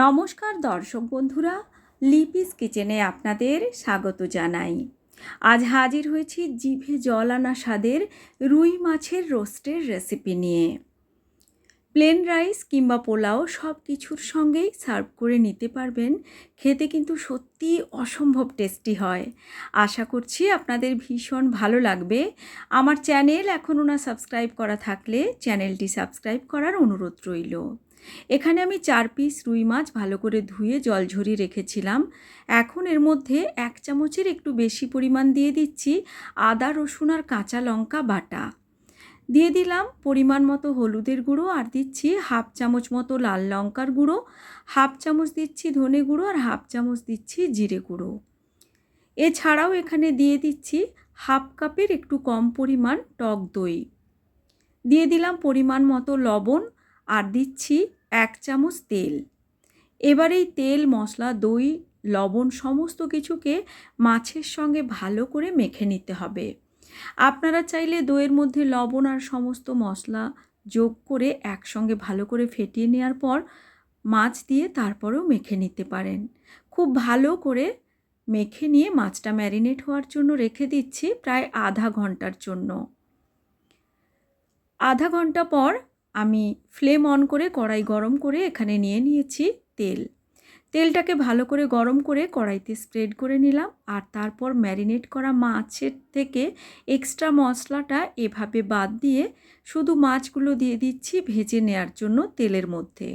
নমস্কার দর্শক বন্ধুরা, লিপিস কিচেনে আপনাদের স্বাগত জানাই। আজ হাজির হয়েছি জিভে জল আনা স্বাদের রুই মাছের রোস্টের রেসিপি নিয়ে। প্লেন রাইস কিংবা পোলাও সব কিছুর সঙ্গেই সার্ভ করে নিতে পারবেন, খেতে কিন্তু সত্যি অসম্ভব টেস্টি হয়। আশা করছি আপনাদের ভীষণ ভালো লাগবে। আমার চ্যানেল এখনও না সাবস্ক্রাইব করা থাকলে চ্যানেলটি সাবস্ক্রাইব করার অনুরোধ রইল। এখানে আমি চার পিস রুই মাছ ভালো করে ধুয়ে জল ঝরিয়ে রেখেছিলাম। এখন এর মধ্যে এক চামচের একটু বেশি পরিমাণ দিয়ে দিচ্ছি আদা, রসুন আর কাঁচা লঙ্কা বাটা। দিয়ে দিলাম পরিমাণ মতো হলুদের গুঁড়ো আর দিচ্ছি হাফ চামচ মতো লাল লঙ্কার গুঁড়ো, হাফ চামচ দিচ্ছি ধনে গুঁড়ো আর হাফ চামচ দিচ্ছি জিরে গুঁড়ো। এছাড়াও এখানে দিয়ে দিচ্ছি হাফ কাপের একটু কম পরিমাণ টক দই। দিয়ে দিলাম পরিমাণ মতো লবণ আর দিচ্ছি এক চামচ তেল। এবার এই তেল, মশলা, দই, লবণ সমস্ত কিছুকে মাছের সঙ্গে ভালো করে মেখে নিতে হবে। আপনারা চাইলে দইয়ের মধ্যে লবণ আর সমস্ত মশলা যোগ করে একসঙ্গে ভালো করে ফেটিয়ে নেওয়ার পর মাছ দিয়ে তারপরেও মেখে নিতে পারেন। খুব ভালো করে মেখে নিয়ে মাছটা ম্যারিনেট হওয়ার জন্য রেখে দিচ্ছি প্রায় আধা ঘণ্টার জন্য। আধা ঘণ্টা পর আমি ফ্লেম অন করে কড়াই গরম করে এখানে নিয়ে নিয়েছি তেল। তেলটাকে ভালো করে গরম করে কড়াইতে স্প্রেড করে নিলাম আর তারপর ম্যারিনেট করা মাছের থেকে এক্সট্রা মশলাটা এভাবে বাদ দিয়ে শুধু মাছগুলো দিয়ে দিচ্ছি ভেজে নেওয়ার জন্য তেলের মধ্যে।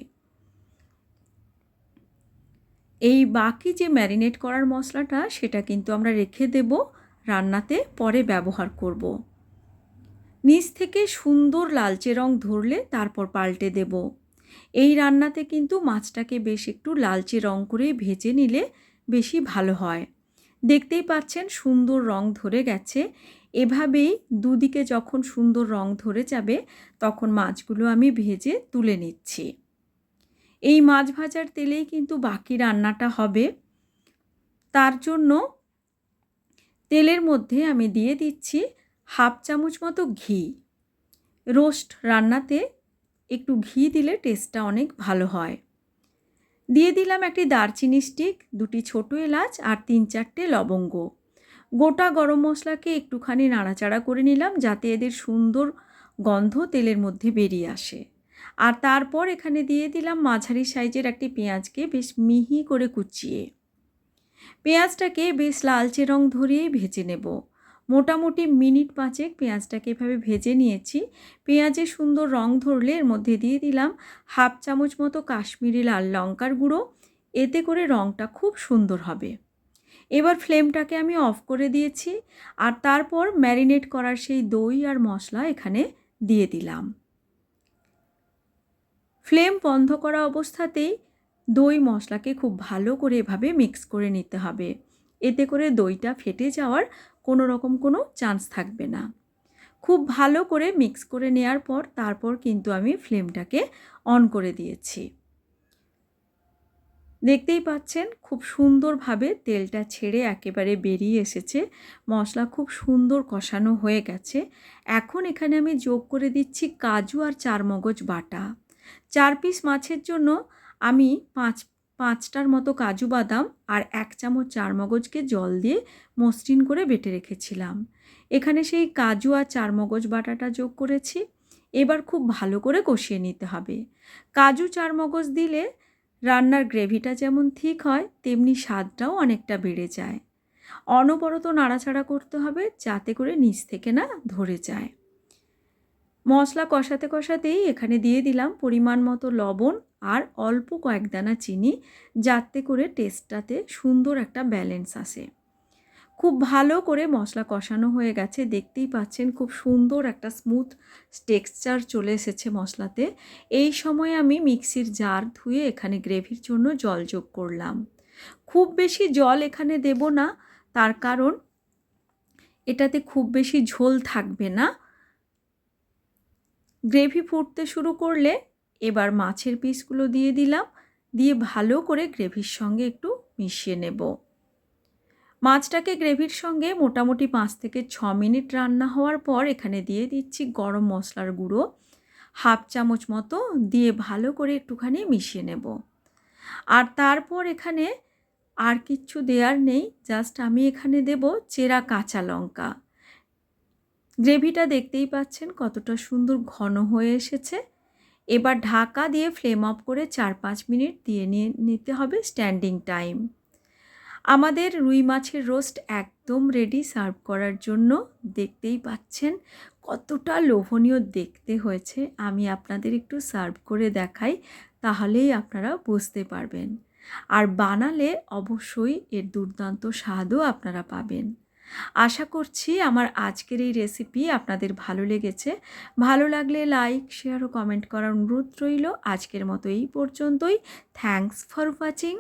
এই বাকি যে ম্যারিনেট করার মশলাটা সেটা কিন্তু আমরা রেখে দেব, রান্নাতে পরে ব্যবহার করব। নিচ থেকে সুন্দর লালচে রং ধরলে তারপর পাল্টে দেব। এই রান্নাতে কিন্তু মাছটাকে বেশ একটু লালচে রং করে ভেজে নিলে বেশি ভালো হয়। দেখতেই পাচ্ছেন সুন্দর রং ধরে গেছে। এভাবেই দুদিকে যখন সুন্দর রং ধরে যাবে, তখন মাছগুলো আমি ভেজে তুলে নিচ্ছি। এই মাছ ভাজার তেলেই কিন্তু বাকি রান্নাটা হবে। তার জন্য তেলের মধ্যে আমি দিয়ে দিচ্ছি হাফ চামচ মতো ঘি। রোস্ট রান্নাতে একটু ঘি দিলে টেস্টটা অনেক ভালো হয়। দিয়ে দিলাম একটি দারচিনি স্টিক, দুটি ছোটো এলাচ আর তিন চারটে লবঙ্গ। গোটা গরম মশলাকে একটুখানি নাড়াচাড়া করে নিলাম যাতে এদের সুন্দর গন্ধ তেলের মধ্যে বেরিয়ে আসে। আর তারপর এখানে দিয়ে দিলাম মাঝারি সাইজের একটি পেঁয়াজকে বেশ মিহি করে কুচিয়ে। পেঁয়াজটাকে বেশ লালচে রং ধরিয়েই ভেজে নেব। মোটামুটি মিনিট পাঁচেক পেঁয়াজটাকে এভাবে ভেজে নিয়েছি। পেঁয়াজে সুন্দর রং ধরলে এর মধ্যে দিয়ে দিলাম হাফ চামচ মতো কাশ্মীরি লাল লঙ্কার গুঁড়ো। এতে করে রঙটা খুব সুন্দর হবে। এবার ফ্লেমটাকে আমি অফ করে দিয়েছি আর তারপর ম্যারিনেট করার সেই দই আর মশলা এখানে দিয়ে দিলাম। ফ্লেম বন্ধ করা অবস্থাতেই দই মশলাকে খুব ভালো করে এভাবে মিক্স করে নিতে হবে। এতে করে দইটা ফেটে যাওয়ার কোনো রকম কোনো চান্স থাকবে না। খুব ভালো করে মিক্স করে নেওয়ার পর তারপর কিন্তু আমি ফ্লেমটাকে অন করে দিয়েছি। দেখতেই পাচ্ছেন খুব সুন্দরভাবে তেলটা ছেড়ে একেবারে বেরিয়ে এসেছে। মশলা খুব সুন্দর কষানো হয়ে গেছে। এখন এখানে আমি যোগ করে দিচ্ছি কাজু আর চারমগজ বাটা। চার পিস মাছের জন্য আমি পাঁচ পাঁচটার মতো কাজু বাদাম আর এক চামচ চারমগজকে জল দিয়ে মসৃণ করে বেটে রেখেছিলাম। এখানে সেই কাজু আর চারমগজ বাটাটা যোগ করেছি। এবার খুব ভালো করে কষিয়ে নিতে হবে। কাজু চারমগজ দিলে রান্নার গ্রেভিটা যেমন ঠিক হয়, তেমনি স্বাদটাও অনেকটা বেড়ে যায়। অনবরত নাড়াচাড়া করতে হবে যাতে করে নিচ থেকে না ধরে যায়। মশলা কষাতে কষাতেই এখানে দিয়ে দিলাম পরিমাণ মতো লবণ আর অল্প কয়েক দানা চিনি যাতে করে টেস্টটাতে সুন্দর একটা ব্যালেন্স আসে। খুব ভালো করে মশলা কষানো হয়ে গেছে, দেখতেই পাচ্ছেন খুব সুন্দর একটা স্মুথ টেক্সচার চলে এসেছে মশলাতে। এই সময় আমি মিক্সির জার ধুয়ে এখানে গ্রেভির জন্য জল যোগ করলাম। খুব বেশি জল এখানে দেব না, তার কারণ এটাতে খুব বেশি ঝোল থাকবে না। গ্রেভি ফুটতে শুরু করলে এবার মাছের পিসগুলো দিয়ে দিলাম, দিয়ে ভালো করে গ্রেভির সঙ্গে একটু মিশিয়ে নেব। মাছটাকে গ্রেভির সঙ্গে মোটামুটি পাঁচ থেকে ছ মিনিট রান্না হওয়ার পর এখানে দিয়ে দিচ্ছি গরম মশলার গুঁড়ো, হাফ চামচ মতো দিয়ে ভালো করে একটুখানি মিশিয়ে নেব। আর তারপর এখানে আর কিচ্ছু দেওয়ার নেই, জাস্ট আমি এখানে দেব চেরা কাঁচা লঙ্কা। গ্রেভিটা দেখতেই পাচ্ছেন কতটা সুন্দর ঘন হয়ে এসেছে। এবার ঢাকা দিয়ে ফ্লেম অফ করে চার পাঁচ মিনিট দিয়ে নিয়ে নিতে হবে স্ট্যান্ডিং টাইম আমাদের রুই মাছের রোস্ট একদম রেডি সার্ভ করার জন্য। দেখতেই পাচ্ছেন কতটা লোভনীয় দেখতে হয়েছে। আমি আপনাদের একটু সার্ভ করে দেখাই, তাহলেই আপনারা বুঝতে পারবেন। আর বানালে অবশ্যই এর দুর্দান্ত স্বাদও আপনারা পাবেন। আশা করছি আমার আজকের এই রেসিপি আপনাদের ভালো লেগেছে। ভালো লাগলে লাইক শেয়ার ও কমেন্ট করার অনুরোধ রইল। আজকের মতো এই পর্যন্তই। Thanks for watching